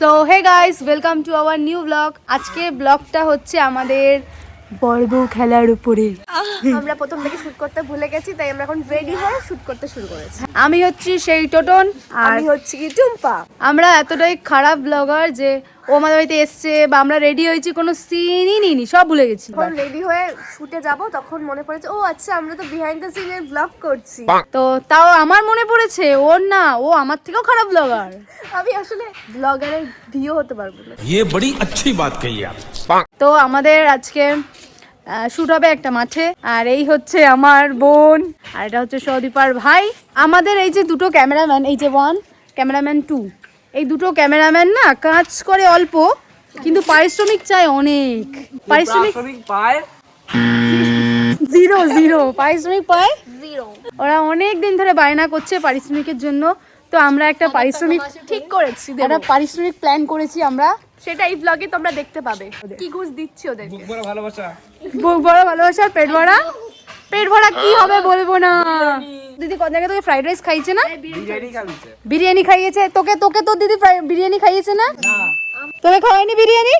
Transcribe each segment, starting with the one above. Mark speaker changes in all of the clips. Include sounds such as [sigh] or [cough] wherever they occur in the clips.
Speaker 1: So hey guys welcome to our new blog আজকে ব্লগটা হচ্ছে আমাদের বর্গ খেলার উপরে।
Speaker 2: আমরা প্রথম থেকে শুট করতে ভুলে গেছি তাই আমরা এখন রেডি হয়ে শুট করতে শুরু করেছি।
Speaker 1: আমি হচ্ছি সেই টোটন আর
Speaker 2: আমি হচ্ছি কি টুম্পা।
Speaker 1: আমরা এতটাই খারাপ ব্লগার যে ও আমাদের বাড়িতে এসছে বা আমরা রেডি হয়েছি কোনো সিনই নিইনি সব ভুলে গেছি
Speaker 2: যখন রেডি হয়ে শুটে যাব তখন মনে পড়েছে ও আচ্ছা আমরা তো বিহাইন্ড দ্য সিনের ব্লগ করছি
Speaker 1: তো তাও আমার মনে পড়েছে ওর না ও আমার থেকেও খারাপ ব্লগার
Speaker 2: আমি আসলে ব্লগারের ভিও হতে পারবো না
Speaker 3: ये बड़ी अच्छी बात कही आप
Speaker 1: তো আমাদের আজকে শ্যুট হবে একটা মাঠে আর এই হচ্ছে আমার বোন আর এটা হচ্ছে সদীপার ভাই আমাদের এই যে দুটো ক্যামেরাম্যান এই যে ওয়ান ক্যামেরাম্যান টু এই দুটো ক্যামেরাম্যান না কাজ করে অল্প কিন্তু পারিশ্রমিক চায় অনেক। পারিশ্রমিক
Speaker 4: পায়?
Speaker 1: Zero zero. পারিশ্রমিক পায়?
Speaker 2: জিরো।
Speaker 1: ওরা অনেক দিন ধরে বায়না করছে পারিশ্রমিকের জন্য। তো আমরা একটা পারিশ্রমিক
Speaker 2: ঠিক করেছি
Speaker 1: একটা পারিশ্রমিক প্ল্যান করেছি আমরা।
Speaker 2: সেটা এই ব্লগে তোমরা দেখতে পাবে। কি ঘুষ দিচ্ছি ওদেরকে।
Speaker 4: বড় ভালোবাসা।
Speaker 1: বুক বড় ভালোবাসার পেট ভরা। পেট ভরা কি হবে বলব না। দিদি কত জায়গায় তোকে ফ্রাইড রাইস খাইছে না?
Speaker 4: বিরিয়ানি
Speaker 1: খাইয়েছে। তোকে তোকে তোর দিদি বিরিয়ানি খাইয়েছে না? তোকে খাওয়াইনি বিরিয়ানি?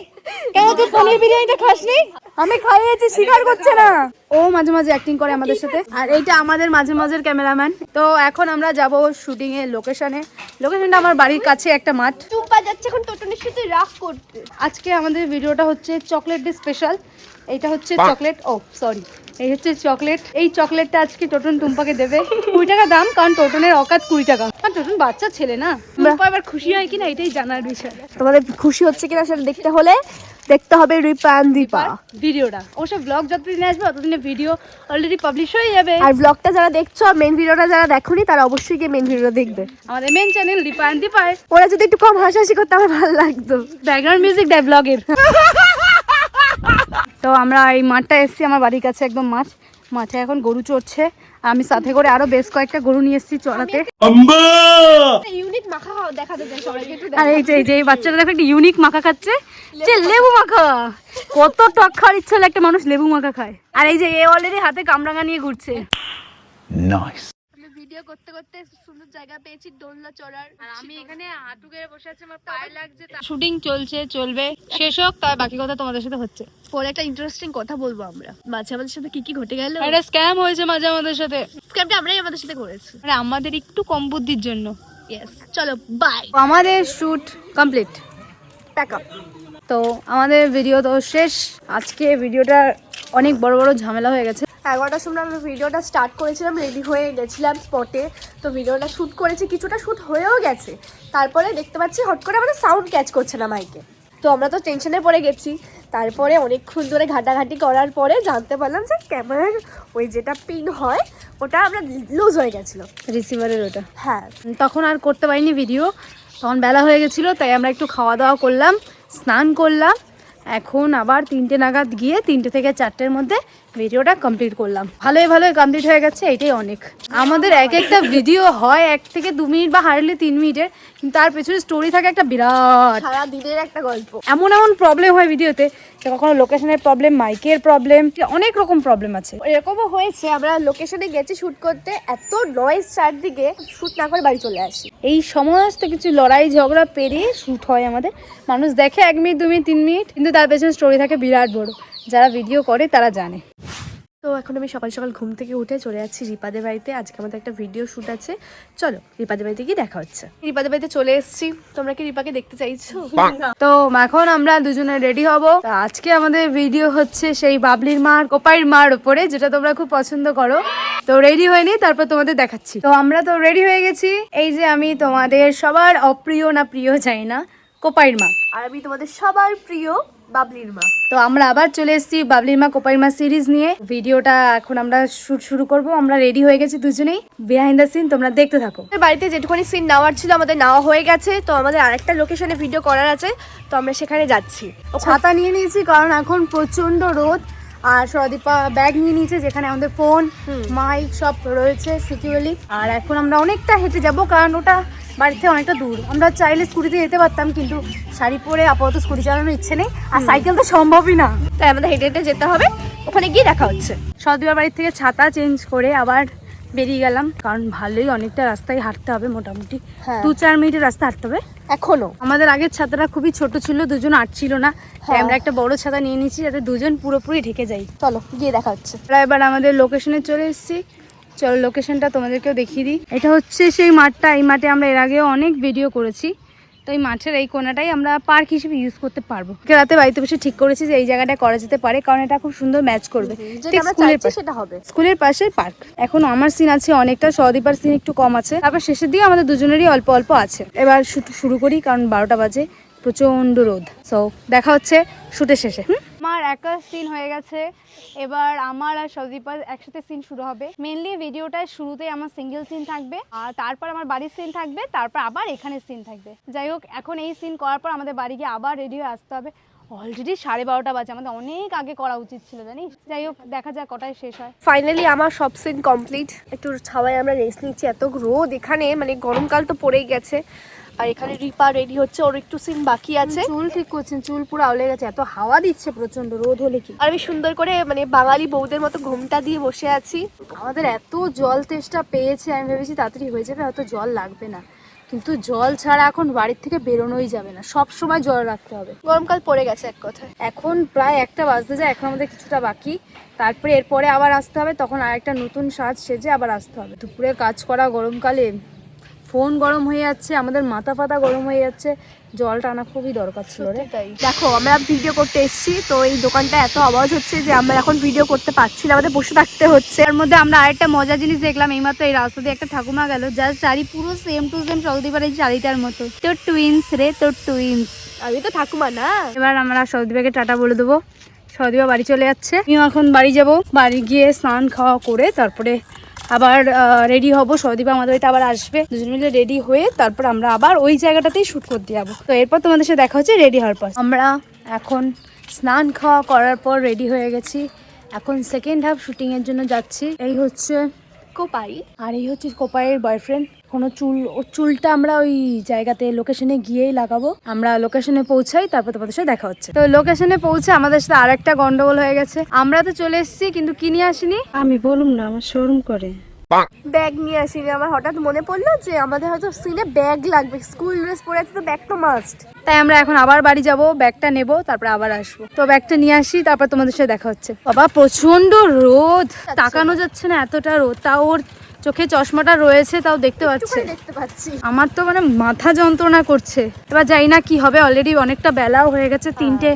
Speaker 1: কেন তুই [laughs] পনির বিরিয়ানিটা খাসনি? আমি খাইয়েছি স্বীকার করছে না। ও মাঝে মাঝে অ্যাক্টিং করে আমাদের সাথে। আর এইটা আমাদের মাঝে মাঝের ক্যামেরাম্যান তো এখন আমরা যাব শুটিং এর লোকেশনে লোকেশনটা আমার বাড়ির কাছে একটা মাঠ।
Speaker 2: টুম্পা যাচ্ছে এখন টোটনের সাথে রাফ করতে।
Speaker 1: আজকে আমাদের ভিডিওটা হচ্ছে চকলেট ডে স্পেশাল এইটা হচ্ছে চকলেট ও সরি এই হচ্ছে চকলেট। এই চকলেটটা আজকে টোটন টুম্পাকে দেবে। কুড়ি টাকা দাম কারণ টোটনের অকাত কুড়ি টাকা। আর টোটন বাচ্চা ছেলে না। টুম্পা এবার খুশি হয় কিনা এটাই জানার বিষয়।
Speaker 2: তোমাদের খুশি হচ্ছে কিনা সেটা দেখতে হলে দেখতে হবে রিপান দীপা।
Speaker 1: ভিডিওটা। অবশ্য ব্লগ যতদিনে আসবে ততদিনে ভিডিও অলরেডি পাবলিশ হয়ে যাবে।
Speaker 2: আর ব্লগটা যারা দেখছ মেন ভিডিওটা যারা দেখোনি তারা অবশ্যই গিয়ে মেন ভিডিও দেখবে।
Speaker 1: আমাদের মেন চ্যানেল দীপা অ্যান্ড
Speaker 2: ওরা যদি একটু কম হাসাহাসি করতে আমার ভালো লাগতো।
Speaker 1: ব্যাকগ্রাউন্ড মিউজিক দেয় ব্লগের তো আমরা এই মাঠটা এসেছি আমার বাড়ির কাছে একদম মাঠ। মাঠে এখন গরু চড়ছে। আর আমি সাথে করে আরও বেশ কয়েকটা গরু নিয়ে এসেছি চড়াতে।
Speaker 2: ইউনিক মাখা খাওয়া দেখাতে চাই সবাইকে একটু
Speaker 1: আর এই যে এই যে এই বাচ্চাটা দেখো একটা ইউনিক মাখা খাচ্ছে। যে লেবু মাখা! কত টক খাওয়ার ইচ্ছা হলে একটা মানুষ লেবু মাখা খায়। আর এই যে এ অলরেডি হাতে কামরাঙা নিয়ে ঘুরছে।
Speaker 2: ভিডিও করতে করতে সুন্দর জায়গা পেয়েছি দোলনা চড়ার
Speaker 1: আর আমি এখানে হাঁটু গেড়ে বসে আছি আমার পায়ে লাগছে শুটিং চলছে চলবে। শেষ হোক তার বাকি কথা তোমাদের সাথে হচ্ছে।
Speaker 2: পরে একটা ইন্টারেস্টিং কথা বলব আমরা। মাঝে আমাদের সাথে কি কি ঘটে গেল?
Speaker 1: একটা স্ক্যাম হয়েছে মাঝে আমাদের সাথে।
Speaker 2: স্ক্যামটা আমরাই আমাদের সাথে করেছি।
Speaker 1: মানে আমাদের একটু কম বুদ্ধির জন্য।
Speaker 2: ইয়েস চলো বাই
Speaker 1: আমাদের শুট কমপ্লিট
Speaker 2: প্যাক আপ
Speaker 1: তো আমাদের ভিডিও তো শেষ। আজকে ভিডিওটা অনেক বড় বড় ঝামেলা হয়ে গেছে।
Speaker 2: এগারোটার সময় আমরা ভিডিওটা স্টার্ট করেছিলাম রেডি হয়ে গেছিলাম স্পটে তো ভিডিওটা শ্যুট করেছি কিছুটা শ্যুট হয়েও গেছে। তারপরে দেখতে পাচ্ছি হট করে আমাদের সাউন্ড ক্যাচ করছে না মাইকে তো আমরা তো টেনশনে পড়ে গেছি। তারপরে অনেকক্ষণ ধরে ঘাটাঘাটি করার পরে জানতে পারলাম যে ক্যামেরার ওই যেটা পিন হয় ওটা আমরা লুজ হয়ে গেছিল।
Speaker 1: রিসিভারের ওটা?
Speaker 2: হ্যাঁ।
Speaker 1: তখন আর করতে পারিনি ভিডিও তখন বেলা হয়ে গেছিল তাই আমরা একটু খাওয়া দাওয়া করলাম স্নান করলাম। এখন আবার তিনটে নাগাদ গিয়ে তিনটে থেকে চারটের মধ্যে ভিডিওটা কমপ্লিট করলাম। ভালোই ভালোই কমপ্লিট হয়ে গেছে এটাই অনেক। আমাদের এক একটা ভিডিও হয় এক থেকে দু মিনিট বা হার্ডলি তিন মিনিটের কিন্তু তার পেছনে স্টোরি থাকে একটা বিরাট।
Speaker 2: সারা দিনের একটা গল্প।
Speaker 1: এমন এমন প্রবলেম হয় ভিডিওতে কখনো লোকেশনের প্রবলেম মাইকের প্রবলেম অনেক রকম প্রবলেম আছে।
Speaker 2: এরকমও হয়েছে আমরা লোকেশনে গেছি শ্যুট করতে এত নয়েজ চারদিকে শ্যুট না করে বাড়ি চলে আসি।
Speaker 1: এই সমস্ত কিছু লড়াই ঝগড়া পেরিয়ে শ্যুট হয় আমাদের। মানুষ দেখে এক মিনিট দু মিনিট তিন মিনিট কিন্তু তার পেছনে স্টোরি থাকে বিরাট বড়। যারা ভিডিও করে তারা জানে।
Speaker 2: তো এখন আমি সকাল সকাল ঘুম থেকে উঠে চলে যাচ্ছি রিপাদের বাড়িতে। আজকে আমাদের একটা ভিডিও শ্যুট আছে। চলো রিপাদের বাড়িতে গিয়ে দেখা হচ্ছে। রিপাদের বাড়িতে চলে এসেছি। তোমরা কি রিপাকে দেখতে চাইছো?
Speaker 1: তো এখন আমরা দুজনে রেডি হব। আজকে আমাদের ভিডিও হচ্ছে সেই বাবলির মার, কোপাইর মার উপরে, যেটা তোমরা খুব পছন্দ করো। তো রেডি হয়ে নি, তারপর তোমাদের দেখাচ্ছি। তো আমরা তো রেডি হয়ে গেছি। এই যে আমি তোমাদের সবার অপ্রিয় না প্রিয় চাই না, কোপাইর মা।
Speaker 2: আর আমি তোমাদের সবার প্রিয় বাবলির মা।
Speaker 1: তো আমরা আবার চলে এসেছি বাবলির মা কোপাইর মা সিরিজ নিয়ে। ভিডিওটা এখন আমরা শুট শুরু করব। আমরা রেডি হয়ে গেছি দুজনেই। বিহাইন্ড দ্য সিন তোমরা দেখতে থাকো।
Speaker 2: বাড়িতে যেটুকুনি সিন নেওয়ার ছিল আমাদের নেওয়া হয়ে গেছে। তো আমাদের আরেকটা লোকেশনে ভিডিও করার আছে। তো আমরা সেখানে যাচ্ছি।
Speaker 1: ছাতা নিয়ে নিয়েছি কারণ এখন প্রচণ্ড রোদ। আর সদীপা ব্যাগ নিয়ে নিয়েছে যেখানে আমাদের ফোন মাইক সব রয়েছে সিকিউরলি আর এখন আমরা অনেকটা হেঁটে যাব কারণ ওটা বাড়ি থেকে অনেকটা দূর। আমরা চাইলে স্কুটিতে যেতে পারতাম কিন্তু শাড়ি পরে আপাতত স্কুটি চালানোর ইচ্ছে নেই আর সাইকেল তো সম্ভবই না।
Speaker 2: তাই আমাদের হেঁটে হেঁটে যেতে হবে ওখানে গিয়ে দেখা হচ্ছে।
Speaker 1: সদীপার বাড়ির থেকে ছাতা চেঞ্জ করে আবার বেরিয়ে গেলাম কারণ ভালোই অনেকটা রাস্তায় হাঁটতে হবে মোটামুটি।
Speaker 2: হ্যাঁ।
Speaker 1: দু চার মিনিটের রাস্তা হাঁটতে হবে।
Speaker 2: এখনও
Speaker 1: আমাদের আগের ছাতাটা খুবই ছোট ছিল দুজন আটছিল না। তাই
Speaker 2: হ্যাঁ।
Speaker 1: আমরা একটা বড় ছাতা নিয়ে নিয়েছি যাতে দুজন পুরোপুরি ঢেকে যাই।
Speaker 2: চলো গিয়ে দেখা হচ্ছে।
Speaker 1: এবার আমাদের লোকেশনে চলে এসেছি। চলো লোকেশনটা তোমাদেরকেও দেখিয়ে দিই। এটা হচ্ছে সেই মাঠটা। এই মাঠে আমরা এর আগেও অনেক ভিডিও করেছি। তো এই মাঠের এই কোনাটাই আমরা পার্ক হিসেবে ইউজ করতে পারব। রাতে বাড়িতে বসে ঠিক করেছি যে এই জায়গাটা করা যেতে পারে কারণ এটা খুব সুন্দর ম্যাচ করবে। স্কুলের পাশে।
Speaker 2: সেটা হবে।
Speaker 1: স্কুলের পাশে পার্ক এখন আমার সিন আছে অনেকটা সহদীপার সিন একটু কম আছে। তারপর শেষের দিকে আমাদের দুজনেরই অল্প অল্প আছে। এবার শুট শুরু করি কারণ বারোটা বাজে। প্রচণ্ড রোদ। সো দেখা হচ্ছে শুটের শেষে। আমার একা সিন হয়ে গেছে। এবার আমার আর সদীপার একসাথে সিন শুরু হবে। মেনলি ভিডিওটার শুরুতে আমার সিঙ্গেল সিন থাকবে, আর তারপর আমার বাড়ির সিন থাকবে, তারপর আবার এখানে সিন থাকবে। যাই হোক, এখন এই সিন করার পর আমাদের বাড়ি গিয়ে আবার রেডি হয়ে আসতে হবে। অলরেডি সাড়ে বারোটা বাজে, আমাদের অনেক আগে করা উচিত ছিল, জানিস? যাই হোক, দেখা যাক কটায় শেষ হয়।
Speaker 2: ফাইনালি আমার সব সিন কমপ্লিট একটু ছাওয়ায় আমরা রেস্ট নিচ্ছি, এত রোদ এখানে মানে গরমকাল তো পড়েই গেছে। আর এখানে রিপা রেডি হচ্ছে ওর একটু সিন বাকি আছে।
Speaker 1: চুল ঠিক করছেন চুল পুরো আউলে গেছে এত হাওয়া দিচ্ছে প্রচণ্ড রোদ হলে কি?
Speaker 2: আর আমি সুন্দর করে মানে বাঙালি বউদের মতো ঘুমটা দিয়ে বসে আছি।
Speaker 1: আমাদের এত জল তেষ্টা পেয়েছে আমি ভেবেছি তাড়াতাড়ি হয়ে যাবে হয়তো জল লাগবে না। কিন্তু জল ছাড়া এখন বাড়ির থেকে বেরোনোই যাবে না সব সময় জল রাখতে হবে।
Speaker 2: গরমকাল পড়ে গেছে এক কথায়।
Speaker 1: এখন প্রায় একটা বাজতে যায় এখন আমাদের কিছুটা বাকি। তারপরে এরপরে আবার আসতে হবে তখন আর একটা নতুন সাজ সেজে আবার আসতে হবে। দুপুরে কাজ করা গরমকালে ফোন গরম হয়ে যাচ্ছে আমাদের মাথা ফাতা গরম হয়ে যাচ্ছে জলটা আনা খুবই দরকার ছিল রে।
Speaker 2: দেখো আমরা ভিডিও করতে এসেছি তো এই দোকানটা এত আওয়াজ হচ্ছে যে আমরা এখন ভিডিও করতে পারছি না আমাদের বসে থাকতে হচ্ছে।
Speaker 1: এর মধ্যে আমরা আরেকটা মজার জিনিস দেখলাম এইমাত্র এই রাস্তা দিয়ে একটা ঠাকুমা গেল যার শাড়ি পুরো সেম টু সেম সৌদিবার এই শাড়িটার মতো। তোর টুইন্স রে তোর টুইন্স
Speaker 2: আমি তো ঠাকুমা না।
Speaker 1: এবার আমরা সৌদিবাকে টাটা বলে দেবো। সৌদিবা বাড়ি চলে যাচ্ছে আমিও এখন বাড়ি যাব। বাড়ি গিয়ে স্নান খাওয়া করে তারপরে আবার রেডি হব। সৌদিবা আমাদের বাড়িতে আবার আসবে। দুজন মিলে রেডি হয়ে তারপর আমরা আবার ওই জায়গাটাতেই শ্যুট করতে যাব। তো এরপর তোমাদের সাথে দেখা হচ্ছে রেডি হওয়ার পর। আমরা এখন স্নান খাওয়া করার পর রেডি হয়ে গেছি। এখন সেকেন্ড হাফ শুটিংয়ের জন্য যাচ্ছি। এই হচ্ছে
Speaker 2: কোপাই।
Speaker 1: আর এই হচ্ছে কোপাইয়ের বয়ফ্রেন্ড কোনো চুল ও চুলটা আমরা ওই জায়গাতে লোকেশনে গিয়েই লাগাবো। আমরা লোকেশনে পৌঁছাই তারপর তোমাদের সাথে দেখা হচ্ছে। তো লোকেশনে পৌঁছে আমাদের সাথে আর একটা গন্ডগোল হয়ে গেছে। আমরা তো চলে এসেছি কিন্তু কি নিয়ে আসিনি?
Speaker 4: আমি বলুম না আমার শোরুম করে।
Speaker 2: ব্যাগ নিয়ে আসিনি আমার হঠাৎ মনে পড়ল যে আমাদের হয়তো সিনে ব্যাগ লাগবে। স্কুল ড্রেস পরে আছে তো ব্যাগ তো মাস্ট
Speaker 1: তাই আমরা এখন আবার বাড়ি যাব ব্যাগটা নেব তারপর আবার আসব। তো ব্যাগটা নিয়ে আসি তারপর তোমাদের সাথে দেখা হচ্ছে। বাবা প্রচণ্ড রোদ। তাকানো যাচ্ছে না এতটা রোদ। তা ওর চোখে চশমাটা রয়েছে তাও দেখতে পাচ্ছে। আমার তো মানে মাথা যন্ত্রণা করছে। এবার জানি না কি হবে অলরেডি অনেকটা বেলাও হয়ে গেছে তিনটে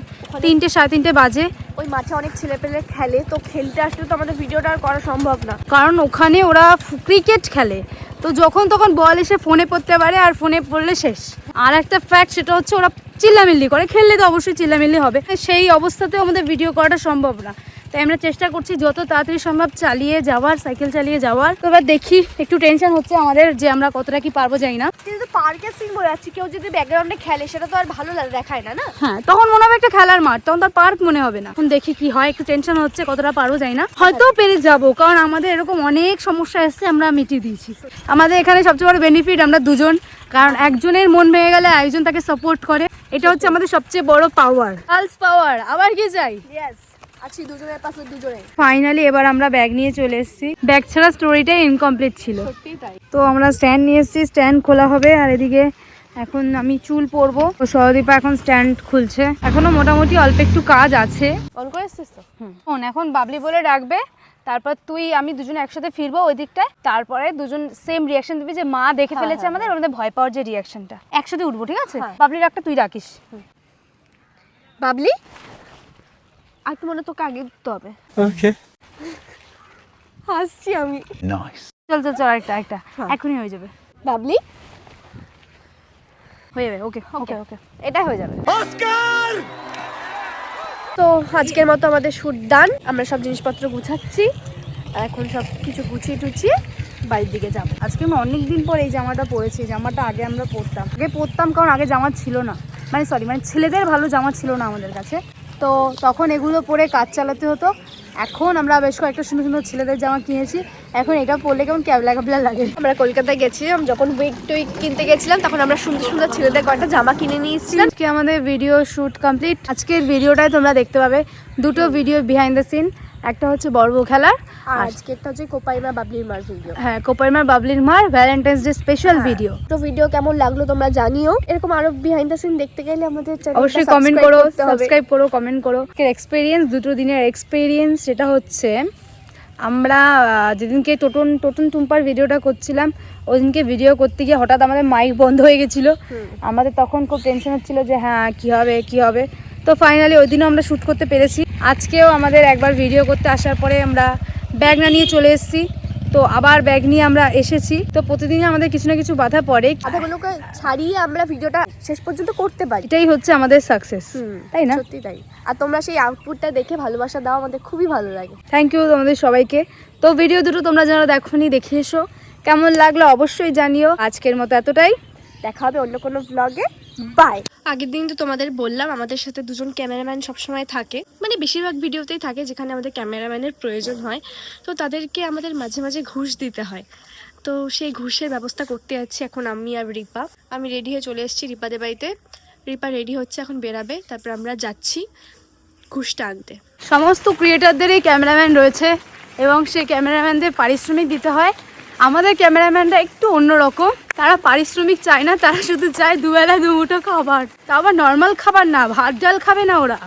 Speaker 1: তিনটে সাড়ে তিনটে বাজে।
Speaker 2: ওই মাঠে অনেক ছেলে পেলে খেলে তো খেলতে আসলে তো আমাদের ভিডিওটা আর করা সম্ভব না।
Speaker 1: কারণ ওখানে ওরা ক্রিকেট খেলে। তো যখন তখন বল এসে ফোনে পড়তে পারে আর ফোনে পড়লে শেষ। আর একটা ফ্যাক্ট সেটা হচ্ছে ওরা চিল্লামিল্লি করে। খেললে তো অবশ্যই চিল্লামিল্লি হবে। সেই অবস্থাতেও আমাদের ভিডিও করাটা সম্ভব না। তাই আমরা চেষ্টা করছি যত তাড়াতাড়ি সম্ভব চালিয়ে যাওয়ার সাইকেল চালিয়ে যাওয়ার। তো এবার দেখি একটু টেনশন হচ্ছে আমাদের যে আমরা কতটা কি পারব যাই না।
Speaker 2: কিন্তু পার্কের সিন বলে যাচ্ছি কেউ যদি ব্যাকগ্রাউন্ডে খেলে সেটা তো আর ভালো লাগে দেখায় না না?
Speaker 1: হ্যাঁ তখন মনে হবে একটা খেলার মাঠ তখন তার পার্ক মনে হবে না। এখন দেখি কি হয় একটু টেনশন হচ্ছে কতটা পারব যাই না। হয়তো পেরে যাব কারণ আমাদের এরকম অনেক সমস্যা এসছে আমরা মিটিয়ে দিয়েছি। আমাদের এখানে সবচেয়ে বড় বেনিফিট আমরা দুজন কারণ একজনের মন ভেঙে গেলে একজন তাকে সাপোর্ট করে। এটা হচ্ছে আমাদের সবচেয়ে বড় পাওয়ার গার্লস পাওয়ার আবার কি চাই?
Speaker 2: ইয়েস আছি দুজনের পাশে দুজনে।
Speaker 1: ফাইনালি এবার আমরা ব্যাগ নিয়ে চলে এসেছি। ব্যাগ ছাড়া স্টোরিটাই ইনকমপ্লিট ছিল। তো আমরা স্ট্যান্ড নিয়ে এসেছি স্ট্যান্ড খোলা হবে। আর এদিকে এখন আমি চুল পরবো। তো সহদীপা এখন স্ট্যান্ড খুলছে। এখনও মোটামুটি অল্প একটু কাজ আছে।
Speaker 2: অন করে এসছিস তো?
Speaker 1: শোন এখন বাবলি বলে ডাকবে তারপর তুই আমি দুজন একসাথে ফিরবো ওই দিকটায়। তারপরে দুজন সেম রিয়াকশন দিবি যে মা দেখে ফেলেছে আমাদের। আমাদের ভয় পাওয়ার যে রিয়াকশনটা একসাথে উঠবো ঠিক আছে?
Speaker 2: হ্যাঁ।
Speaker 1: বাবলি ডাকটা তুই ডাকিস
Speaker 2: বাবলি? আর একটু মনে তোকে আগে দিতে হবে?
Speaker 3: Okay.
Speaker 2: হাসছি আমি।
Speaker 3: Nice.
Speaker 1: চল চল চল একটা একটা
Speaker 2: হ্যাঁ।
Speaker 1: এখনই হয়ে যাবে।
Speaker 2: বাবলি?
Speaker 1: হয়ে যাবে ওকে ওকে। ওকে
Speaker 2: এটাই হয়ে যাবে। তো আজকের মতো আমাদের শুট ডান। আমরা সব জিনিসপত্র গুছাচ্ছি। এখন সব কিছু গুছিয়ে টুছিয়ে বাড়ির দিকে যাব।
Speaker 1: আজকে আমি অনেক দিন পর এই জামাটা পরেছি এই জামাটা আগে আমরা পরতাম। আগে পরতাম কারণ আগে জামা ছিল না। মানে সরি মানে ছেলেদের ভালো জামা ছিল না আমাদের কাছে। তো তখন এগুলো পরে কাজ চালাতে হতো। এখন আমরা বেশ কয়েকটা সুন্দর সুন্দর ছেলেদের জামা কিনেছি। এখন এটা পরলে কেমন ক্যাবলা ক্যাবলা লাগে?
Speaker 2: আমরা কলকাতায় গেছিলাম যখন উইক টুইক কিনতে গেছিলাম তখন আমরা সুন্দর সুন্দর ছেলেদের কয়েকটা জামা কিনে নিয়েছিলাম
Speaker 1: আজকে আমাদের ভিডিও শ্যুট কমপ্লিট আজকের ভিডিওটাই তোমরা দেখতে পাবে দুটো ভিডিও বিহাইন্ড দ্য সিন একটা হচ্ছে বর্ব খেলার
Speaker 2: আর আজকেরটা হচ্ছে কোপাইমা বাবলির মার ভিডিও
Speaker 1: হ্যাঁ কোপাইমার বাবলির মার ভ্যালেন্টাইন্স ডে স্পেশাল। ভিডিও
Speaker 2: তো ভিডিও কেমন লাগল তোমরা জানিও। এরকম আরও বিহাইন্ড দ্য সিন দেখতে গেলে আমাদের
Speaker 1: অবশ্যই কমেন্ট করো সাবস্ক্রাইব করো কমেন্ট করো। এক্সপিরিয়েন্স দুটো দিনের এক্সপিরিয়েন্স সেটা হচ্ছে আমরা যেদিনকে টোটন টোটন টুম্পার ভিডিওটা করছিলাম ওই দিনকে ভিডিও করতে গিয়ে হঠাৎ আমাদের মাইক বন্ধ হয়ে গেছিল। আমাদের তখন খুব টেনশন হচ্ছিল যে হ্যাঁ কি হবে কি হবে? তো ফাইনালি ওই দিনও আমরা শ্যুট করতে পেরেছি। আজকেও আমাদের একবার ভিডিও করতে আসার পরে আমরা ব্যাগ না নিয়ে চলে এসেছি। তো আবার ব্যাগ নিয়ে আমরা এসেছি। তো প্রতিদিনই আমাদের কিছু না কিছু বাধা পড়ে।
Speaker 2: কথাগুলোকে ছাড়িয়ে আমরা ভিডিওটা শেষ পর্যন্ত করতে পারি।
Speaker 1: এটাই হচ্ছে আমাদের সাকসেস তাই না?
Speaker 2: সত্যি তাই। আর তোমরা সেই আউটপুটটা দেখে ভালোবাসা দাও আমাদের খুবই ভালো লাগে।
Speaker 1: থ্যাংক ইউ তোমাদের সবাইকে। তো ভিডিও দুটো তোমরা যারা দেখোনি দেখে এসো। কেমন লাগল অবশ্যই জানিও। আজকের মতো এতটাই।
Speaker 2: দেখা হবে অন্য কোনো ব্লগে বাই আগের দিন তো তোমাদের বললাম আমাদের সাথে দুজন ক্যামেরাম্যান সবসময় থাকে। মানে বেশিরভাগ ভিডিওতেই থাকে যেখানে আমাদের ক্যামেরাম্যানের প্রয়োজন হয়। তো তাদেরকে আমাদের মাঝে মাঝে ঘুষ দিতে হয়। তো সেই ঘুষের ব্যবস্থা করতে যাচ্ছি এখন আমি আর রিপা। আমি রেডি হয়ে চলে এসেছি রিপাদের বাড়িতে। রিপা রেডি হচ্ছে এখন বেরাবে। তারপর আমরা যাচ্ছি ঘুষটা আনতে।
Speaker 1: সমস্ত ক্রিয়েটারদেরই ক্যামেরাম্যান রয়েছে এবং সেই ক্যামেরাম্যানদের পারিশ্রমিক দিতে হয়। আমাদের ক্যামেরাম্যানরা একটু অন্যরকম। তারা পারিশ্রমিক চায় না, তারা শুধু চায় দুবেলা দুমুঠো খাবার। তা আবার নর্মাল খাবার না, ভাত ডাল খাবে না ওরা।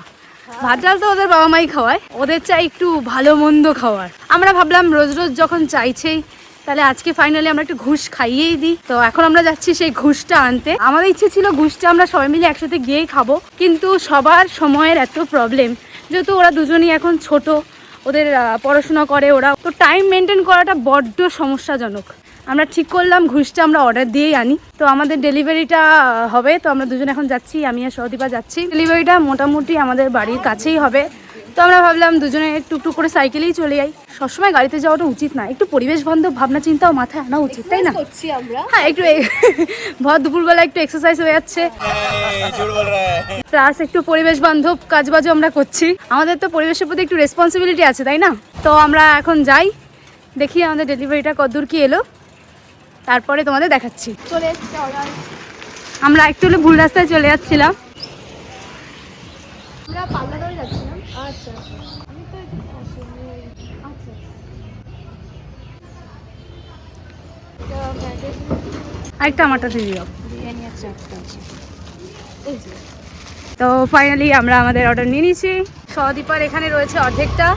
Speaker 1: ভাত ডাল তো ওদের বাবা মাই খাওয়ায়, ওদের চাই একটু ভালো মন্দ খাওয়ার। আমরা ভাবলাম রোজ রোজ যখন চাইছেই তাহলে আজকে ফাইনালি আমরা একটু ঘুষ খাইয়েই দিই। তো এখন আমরা যাচ্ছি সেই ঘুষটা আনতে। আমাদের ইচ্ছে ছিল ঘুষটা আমরা সবাই মিলে একসাথে গিয়েই খাব, কিন্তু সবার সময়ের এত প্রবলেম যেহেতু ওরা দুজনই এখন ছোট ওদের পড়াশোনা করে ওরা। তো টাইম মেনটেন করাটা বড্ড সমস্যাজনক। আমরা ঠিক করলাম, ঘুষটা আমরা অর্ডার দিয়েই আনি। তো আমাদের ডেলিভারিটা হবে। তো আমরা দুজন এখন যাচ্ছি, আমি আর সহদীপা যাচ্ছি। ডেলিভারিটা মোটামুটি আমাদের বাড়ির কাছেই হবে। তো আমরা ভাবলাম দুজনে টুকটুক করে সাইকেলেই চলে যাই। সবসময় গাড়িতে যাওয়াটা উচিত না একটু পরিবেশ বান্ধব ভাবনা চিন্তাও মাথায় আনা উচিত তাই না? হ্যাঁ একটু [laughs] ভর দুপুরবেলা একটু এক্সারসাইজ হয়ে যাচ্ছে। প্লাস একটু পরিবেশ বান্ধব কাজবাজও আমরা করছি। আমাদের তো পরিবেশের প্রতি একটু রেসপন্সিবিলিটি আছে তাই না? তো আমরা এখন যাই দেখি আমাদের ডেলিভারিটা কতদূর কি এলো। তারপরে তোমাদের দেখাচ্ছি।
Speaker 2: চলে
Speaker 1: আমরা। একটু হলে ভুল রাস্তায় চলে যাচ্ছিলাম।
Speaker 2: আমরা যাচ্ছিলাম আচ্ছা আচ্ছা। আমি তো আচ্ছা
Speaker 1: আরেকটা আমারটা দিয়ে দিও।
Speaker 2: বিরিয়ানি আছে।
Speaker 1: তো ফাইনালি আমরা আমাদের অর্ডার নিয়ে নিয়েছি। সহদীপার এখানে রয়েছে অর্ধেকটা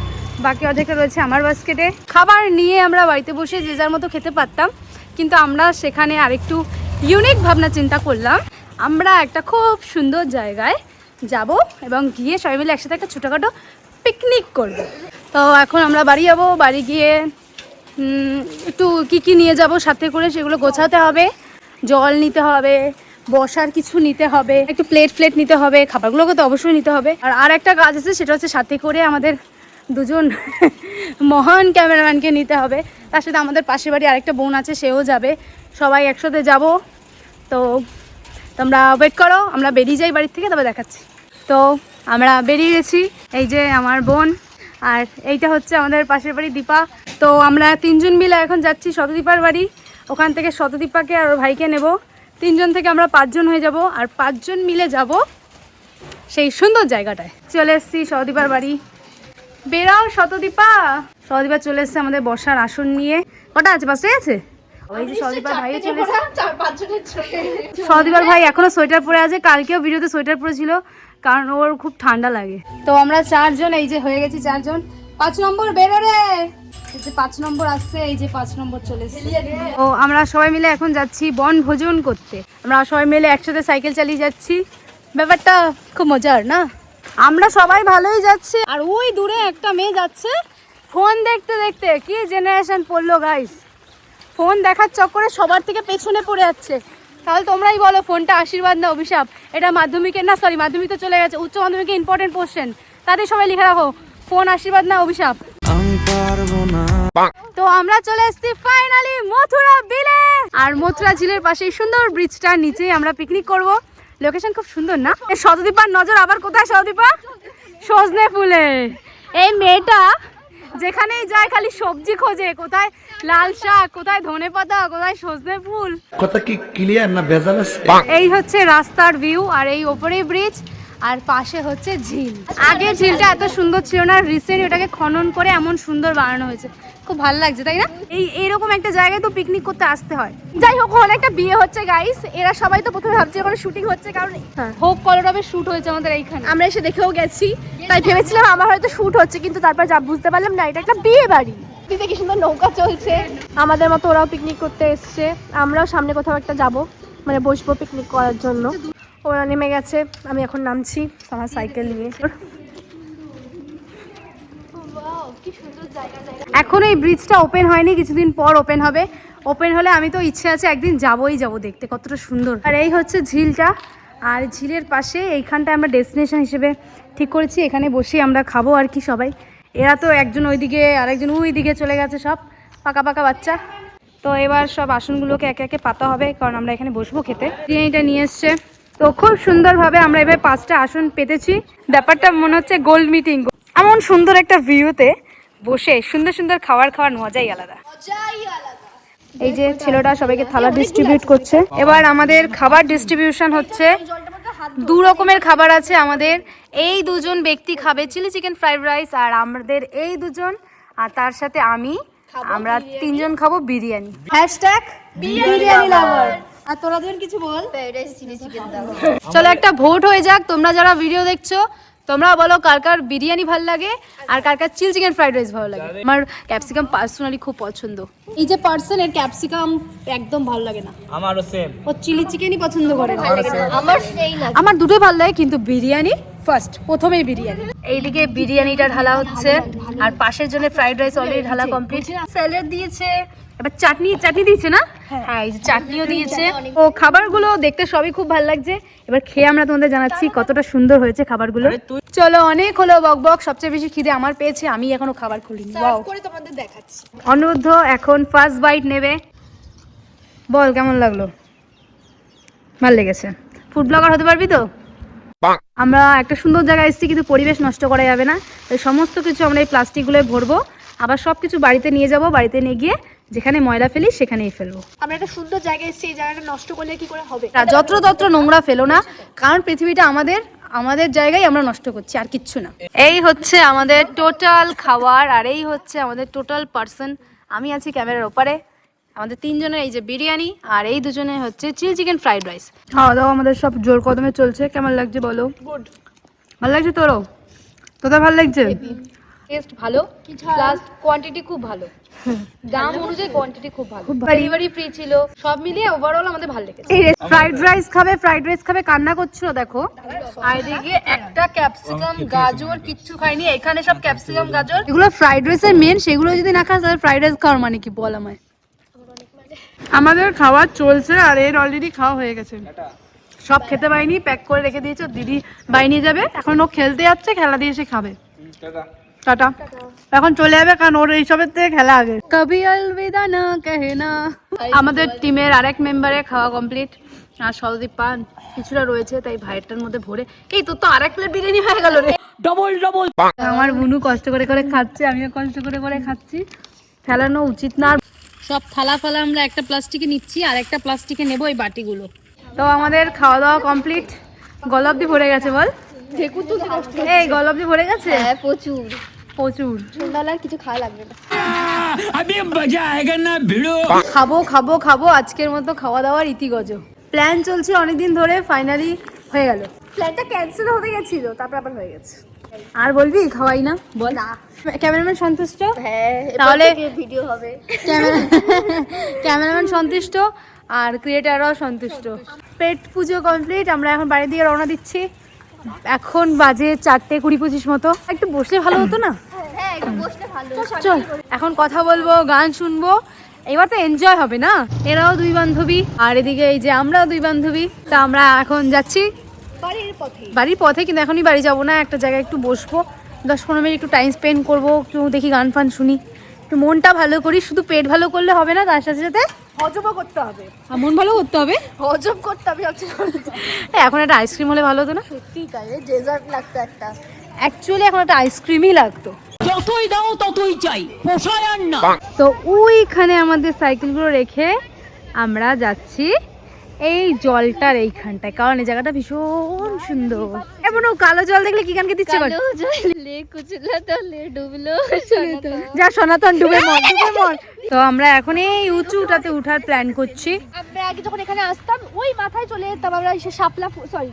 Speaker 1: বাকি অর্ধেকটা রয়েছে আমার বাস্কেটে। খাবার নিয়ে আমরা বাড়িতে বসে যে যার মতো খেতে পারতাম কিন্তু আমরা সেখানে আরেকটু ইউনিক ভাবনা চিন্তা করলাম। আমরা একটা খুব সুন্দর জায়গায় যাব এবং গিয়ে সবাই মিলে একসাথে একটা ছোটোখাটো পিকনিক করব। তো এখন আমরা বাড়ি যাব, বাড়ি গিয়ে একটু কি কি নিয়ে যাব সাথে করে সেগুলো গোছাতে হবে, জল নিতে হবে, বসার কিছু নিতে হবে, একটু প্লেট ফ্লেট নিতে হবে, খাবারগুলোকে তো অবশ্যই নিতে হবে। আর আর একটা কাজ আছে, সেটা হচ্ছে সাথে করে আমাদের দুজন [laughs] মহান ক্যামেরাম্যানকে নিতে হবে। তার সাথে আমাদের পাশের বাড়ি আরেকটা বোন আছে, সেও যাবে। সবাই একসাথে যাব। তো তোমরা ওয়েট করো, আমরা বেরিয়ে যাই বাড়ির থেকে তবে দেখাচ্ছি। তো আমরা বেরিয়ে গেছি, এই যে আমার বোন, আর এইটা হচ্ছে আমাদের পাশের বাড়ি দীপা। তো আমরা তিনজন মিলে এখন যাচ্ছি শতদীপার বাড়ি, ওখান থেকে শতদীপাকে আর ওর ভাইকে নেব। তিনজন থেকে আমরা পাঁচজন হয়ে যাব, আর পাঁচজন মিলে যাব সেই সুন্দর জায়গাটায়। চলে এসেছি শতদীপার বাড়ি। বেরাও শতদীপা শতদীপা চলে এসেছে আমাদের বসার আসন নিয়ে। কটা আছে? পাঁচটাই আছে? ওই যে শতদীপার ভাইও চলে ভাই এখনও সোয়েটার পরে আছে কালকেও ভিডিওতে সোয়েটার পরেছিল কারণ ওর খুব ঠান্ডা লাগে। তো আমরা চারজন এই যে হয়ে গেছি চারজন। পাঁচ নম্বর বেরো রে! যে পাঁচ নম্বর আসছে এই যে পাঁচ নম্বর চলে ও আমরা সবাই মিলে এখন যাচ্ছি বন ভোজন করতে। আমরা সবাই মিলে একসাথে সাইকেল চালিয়ে যাচ্ছি। ব্যাপারটা খুব মজার না? আমরা সবাই ভালোই যাচ্ছি। আর ওই দূরে একটা মেয়ে যাচ্ছে ফোন দেখতে দেখতে কি জেনারেশন পড়ল গাইস ফোন দেখার চক্করে সবার থেকে পেছনে পড়ে যাচ্ছে। তাহলে তোমরাই বলো, ফোনটা আশীর্বাদ না অভিশাপ? এটা মাধ্যমিকের না সরি মাধ্যমিক তো চলে গেছে, উচ্চ মাধ্যমিকের ইম্পর্টেন্ট কোশ্চেন তাদের সবাই লিখে রাখো, ফোন আশীর্বাদ না অভিশাপ। তো আমরা চলে এসেছি ফাইনালি মথুরা বিলে আর মথুরা ঝিলের পাশে সুন্দর ব্রিজটার নিচে আমরা পিকনিক করব। লোকেশন খুব সুন্দর না? শতদীপার নজর আবার কোথায় শতদীপা? সজনে ফুলে। এই মেয়েটা যেখানেই যায় খালি সবজি খোঁজে। কোথায় লাল শাক কোথায় ধনে পাতা কোথায় সজনে ফুল।
Speaker 3: কথা কি ক্লিয়ার না ভেজাল
Speaker 1: এই হচ্ছে রাস্তার ভিউ আর এই ওপরে ব্রিজ আর পাশে হচ্ছে ঝিল। আগে ঝিলটা এত সুন্দর ছিল না রিসেন্ট ওটাকে খনন করে এমন সুন্দর বানানো হয়েছে। খুব ভালো লাগছে তাই না? এই এরকম একটা জায়গায় তো পিকনিক করতে আসতে হয়।
Speaker 2: যাই হোক ওখানে একটা বিয়ে হচ্ছে গাইস এরা সবাই তো প্রথমে ভাবছে ওখানে শুটিং হচ্ছে কারণ
Speaker 1: হোক কলরবে শুট হয়েছে আমাদের এইখানে।
Speaker 2: আমরা এসে দেখেও গেছি। তাই ভেবেছিলাম আমার হয়তো শুট হচ্ছে কিন্তু তারপর যা বুঝতে পারলাম না এটা একটা বিয়ে বাড়ি। দিদি কি সুন্দর নৌকা চলছে। আমাদের মতো ওরাও পিকনিক করতে এসছে। আমরাও সামনে কোথাও একটা যাব মানে বসবো পিকনিক করার জন্য। ওরা নেমে গেছে আমি এখন নামছি আমার সাইকেল নিয়ে।
Speaker 1: এখনও এই ব্রিজটা ওপেন হয়নি, কিছুদিন পর ওপেন হবে। ওপেন হলে আমি তো ইচ্ছে আছে একদিন যাবোই, যাব দেখতে, কতটা সুন্দর। আর এই হচ্ছে ঝিলটা, আর ঝিলের পাশে এইখানটা আমরা ডেস্টিনেশন হিসেবে ঠিক করেছি, এখানে বসে আমরা খাব আর কি সবাই। এরা তো একজন ওইদিকে, আরেকজন ওই দিকে চলে গেছে সব, পাকা পাকা বাচ্চা। তো এবার সব আসনগুলোকে একে একে পাতা হবে, কারণ আমরা এখানে বসবো খেতে। বিরিয়ানিটা নিয়ে এসছে। তো খুব সুন্দরভাবে আমরা এবার পাঁচটা আসন পেতেছি। ব্যাপারটা মনে হচ্ছে গোল্ড মিটিং এমন সুন্দর একটা ভিউতে বসে সুন্দর সুন্দর খাবার খাওয়ার মজাই আলাদা। এই যে ছেলেটা সবাইকে থালা ডিস্ট্রিবিউট করছে। এবার আমাদের খাবার ডিস্ট্রিবিউশন হচ্ছে দু রকমের খাবার আছে আমাদের। এই দুজন ব্যক্তি খাবে চিলি চিকেন ফ্রাইড রাইস আর আমাদের এই দুজন আর তার সাথে আমি আমরা তিনজন খাব বিরিয়ানি। হ্যাশট্যাগ বিরিয়ানি লাভার আর তোরা দুজন কিছু বল? চলো একটা ভোট হয়ে যাক তোমরা যারা ভিডিও দেখছ তোমরা বলো কার কার বিরিয়ানি ভালো লাগে আর কার কার চিল চিকেন ফ্রাইড রাইস ভালো লাগে। আমার ক্যাপসিকাম পার্সোনালি খুব পছন্দ। এই যে পার্সন এর ক্যাপসিকাম একদম ভালো লাগে না।
Speaker 3: আমারও সেম
Speaker 1: ও চিলি চিকেনই পছন্দ করে না।
Speaker 2: আমার সেই না
Speaker 1: আমার দুটোই ভালো লাগে কিন্তু বিরিয়ানি ফার্স্ট প্রথমেই বিরিয়ানি। এইদিকে বিরিয়ানিটা ঢালা হচ্ছে আর পাশের জন্য ফ্রাইড রাইস অলরেডি ঢালা কমপ্লিট স্যালাড দিয়েছে এবার চাটনি চাটনি দিয়েছে না? হ্যাঁ। এই যে চাটনিও দিয়েছে। ও খাবারগুলো দেখতে সবই খুব ভালো লাগছে। এবার খেয়ে আমরা তোমাদের জানাচ্ছি কতটা সুন্দর হয়েছে খাবারগুলো। চলো অনেক হলো বক বক সবচেয়ে বেশি খিদে আমার পেয়েছে। আমি এখনও খাবার খুলিনি।
Speaker 2: করে তোমাদের দেখাচ্ছি।
Speaker 1: অনুদ্ধ এখন ফার্স্ট বাইট নেবে। বল কেমন লাগল? ভালো লেগেছে। ফুড ব্লগার হতে পারবি তো? আমরা একটা সুন্দর জায়গায় এসেছি কিন্তু পরিবেশ নষ্ট করা যাবে না। সমস্ত কিছু আমরা এই প্লাস্টিকগুলোয় ভরবো। আবার সব কিছু বাড়িতে নিয়ে যাব। বাড়িতে নিয়ে গিয়ে যেখানে ময়লা ফেলি সেখানেই ফেলব।
Speaker 2: আমরা একটা সুন্দর জায়গায় এসেছি এই জায়গাটা নষ্ট করলে কি করে হবে?
Speaker 1: আর যত্রতত্র নোংরা ফেলো না কারণ পৃথিবীটা আমাদের আমাদের জায়গায় আমরা নষ্ট করছি আর কিচ্ছু না। এই হচ্ছে আমাদের টোটাল খাবার আর এই হচ্ছে আমাদের টোটাল পার্সন আমি আছি ক্যামেরার ওপারে আমাদের তিনজনের এই যে বিরিয়ানি আর এই দুজনে হচ্ছে চিলি চিকেন ফ্রাইড রাইস খাওয়া দাওয়া আমাদের সব জোর কদমে চলছে কেমন লাগছে বলো?
Speaker 2: গুড
Speaker 1: ভালো লাগছে তোরও? তোদের ভালো লাগছে?
Speaker 5: টেস্ট ভালো প্লাস কোয়ান্টিটি খুব ভালো। দাম অনুযায়ী কোয়ান্টিটি খুব ভালো। ডেলিভারি ফ্রি ছিল সব মিলিয়ে ওভারঅল আমাদের ভালো লেগেছে।
Speaker 1: এই ফ্রাইড রাইস খাবে ফ্রাইড রাইস খাবে কান্না করছিল দেখো।
Speaker 5: আর এদিকে একটা ক্যাপসিকাম গাজর কিচ্ছু খাইনি এখানে সব ক্যাপসিকাম গাজর।
Speaker 1: এগুলো ফ্রাইড রাইসের মেন সেগুলো যদি না খাস তাহলে ফ্রাইড রাইস খাওয়ার মানে কি? বল আমায়।
Speaker 4: আমাদের খাবার চলছে আর এর অলরেডি খাওয়া হয়ে গেছে।
Speaker 1: সব খেতে পাইনি প্যাক করে রেখে দিয়েছে দিদি বাড়ি নিয়ে যাবে। এখন ও খেলতে যাচ্ছে খেলা দিয়ে এসে খাবে। টাটা। এখন চলে যাবে কারণ ওর এইসবের থেকে খেলা আগে। কবি অলবিদা না কেহেনা আমাদের টিমের আরেক মেম্বারে খাওয়া কমপ্লিট আর সলদীপ পান কিছুটা রয়েছে তাই ভাইয়েরটার মধ্যে ভরে। এই তোর তো আরেক প্লেট বিরিয়ানি হয়ে গেল রে।
Speaker 3: ডবল ডবল
Speaker 1: আমার বুনু কষ্ট করে করে খাচ্ছে আমিও কষ্ট করে করে খাচ্ছি। ফেলানো উচিত না। সব থালা ফালা আমরা একটা প্লাস্টিকে নিচ্ছি আর একটা প্লাস্টিকে নেব এই বাটিগুলো। তো আমাদের খাওয়া দাওয়া কমপ্লিট গলাব্দি ভরে গেছে বল।
Speaker 2: ঢেকুর তুলতে কষ্ট
Speaker 1: এই গলবজি ভরে গেছে?
Speaker 2: হ্যাঁ প্রচুর।
Speaker 1: প্রচুর।
Speaker 2: সন্ধ্যাবেলা কিছু খাওয়া লাগবে না।
Speaker 3: আমি মজা আয়েগা না ভিড়ো।
Speaker 1: খাব খাব খাব আজকের মতো খাওয়া দাওয়ার ইতিগজ। প্ল্যান চলছে অনেকদিন ধরে ফাইনালি হয়ে গেল।
Speaker 2: প্ল্যানটা ক্যান্সেল হতে গেছিল তারপর আবার হয়ে গেছে।
Speaker 1: আর বলবি খাওয়াই না? বল। না। ক্যামেরাম্যান সন্তুষ্ট?
Speaker 2: হ্যাঁ
Speaker 1: তাহলে
Speaker 2: ভিডিও হবে।
Speaker 1: ক্যামেরা ক্যামেরাম্যান [laughs] সন্তুষ্ট আর ক্রিয়েটাররাও সন্তুষ্ট। পেট পুজো কমপ্লিট আমরা এখন বাড়ি দিয়ে রওনা দিচ্ছি। এখন বাজে চারটে কুড়ি পঁচিশ মতো। একটু বসলে ভালো হতো না?
Speaker 2: হ্যাঁ
Speaker 1: চল এখন কথা বলব গান শুনব। এবার তো এনজয় হবে না? এরাও দুই বান্ধবী আর এদিকে এই যে আমরাও দুই বান্ধবী। তা আমরা এখন যাচ্ছি
Speaker 2: বাড়ির পথে।
Speaker 1: কিন্তু এখনই বাড়ি যাব না একটা জায়গায় একটু বসবো। দশ পনেরো মিনিট একটু টাইম স্পেন্ড করব একটু দেখি গান ফান শুনি। একটু মনটা ভালো করি শুধু পেট ভালো করলে হবে না তার সাথে সাথে
Speaker 2: হজমও করতে হবে।
Speaker 1: আর মন ভালো করতে হবে?
Speaker 2: হজম করতে হবে।
Speaker 1: এই, এখন একটা আইসক্রিম হলে ভালো হতো না?
Speaker 2: সত্যি তাই ডেজার্ট লাগতো একটা।
Speaker 1: অ্যাকচুয়ালি এখন একটা আইসক্রিমই লাগতো।
Speaker 3: যতই দাও ততই চাই পোষায় আর না।
Speaker 1: তো ওইখানে আমাদের সাইকেলগুলো রেখে আমরা যাচ্ছি এই জলটার এইখানটায় কারণ এই জায়গাটা ভীষণ সুন্দর। এমন ও কালো জল দেখলে কি গানকে দিচ্ছে করে
Speaker 2: লে কুচলা তো লে ডুবলো
Speaker 1: যা সনাতন ডুবে মর ডুবে মর। তো আমরা এখন এই উঁচুটাতে উঠার প্ল্যান করছি।
Speaker 2: আমরা আগে যখন এখানে আসতাম ওই মাথায় চলে যেতাম আমরা এসে শাপলা সরি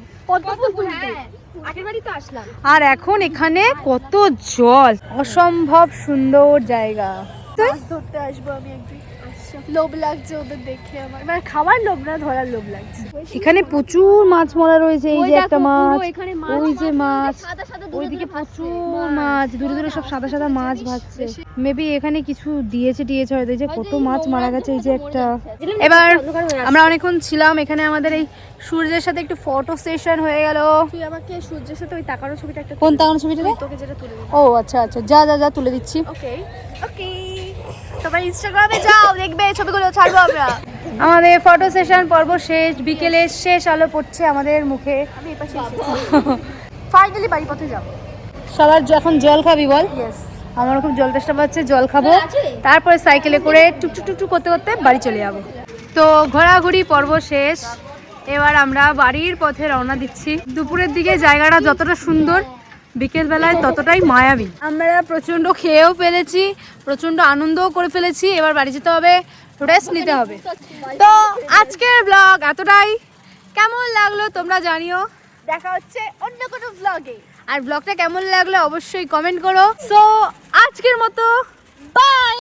Speaker 2: তো আসলাম।
Speaker 1: আর এখন এখানে কত জল অসম্ভব সুন্দর জায়গা।
Speaker 2: ধরতে আসব আমি একদিন। লোভ লাগছে ওদের দেখে আমার। মানে খাবার লোভ না ধরার লোভ লাগছে।
Speaker 1: এখানে প্রচুর মাছ মরা রয়েছে এই যে একটা মাছ
Speaker 2: এখানে
Speaker 1: ওই যে মাছ
Speaker 2: সাদা সাদা দূরে
Speaker 1: ওইদিকে প্রচুর মাছ দূরে দূরে সব সাদা সাদা মাছ ভাসছে। মেবি এখানে কিছু দিয়েছে টিয়েছে হয়তো এই যে কত মাছ মারা গেছে এই যে একটা এবার আমরা অনেকক্ষণ ছিলাম এখানে আমাদের এই সূর্যের সাথে একটু ফটো সেশন হয়ে গেল।
Speaker 2: তুই আমাকে সূর্যের সাথে ওই তাকানো ছবিটা একটা
Speaker 1: কোন তাকানো ছবিটা?
Speaker 2: তোকে যেটা তুলে
Speaker 1: ও আচ্ছা আচ্ছা যা যা যা তুলে দিচ্ছি।
Speaker 2: ওকে ওকে তোমরা ইনস্টাগ্রামে যাও দেখবে ছবিগুলো ছাড়বো আমরা।
Speaker 1: আমাদের ফটো সেশন পর্ব শেষ বিকেলে শেষ আলো পড়ছে আমাদের মুখে।
Speaker 2: আমি এপাশে ফাইনালি বাড়ি পথে যাব।
Speaker 1: সবার এখন জল খাবি বল? আমার খুব জল তেষ্টা পাচ্ছে জল খাব। তারপরে সাইকেলে করে টুকটুক টুকটুক করতে করতে বাড়ি চলে যাব। তো ঘোরাঘুরি পর্ব শেষ। এবার আমরা বাড়ির পথে রওনা দিচ্ছি। দুপুরের দিকে জায়গাটা যতটা সুন্দর বিকেল বেলায় ততটাই মায়াবী। আমরা প্রচণ্ড খেয়েও ফেলেছি প্রচণ্ড আনন্দও করে ফেলেছি এবার বাড়ি যেতে হবে রেস্ট নিতে হবে। তো আজকের ব্লগ এতটাই। কেমন লাগল তোমরা জানিও।
Speaker 2: দেখা হচ্ছে অন্য কোনো ব্লগে
Speaker 1: আর ব্লগটা কেমন লাগল অবশ্যই কমেন্ট করো। সো আজকের মতো বাই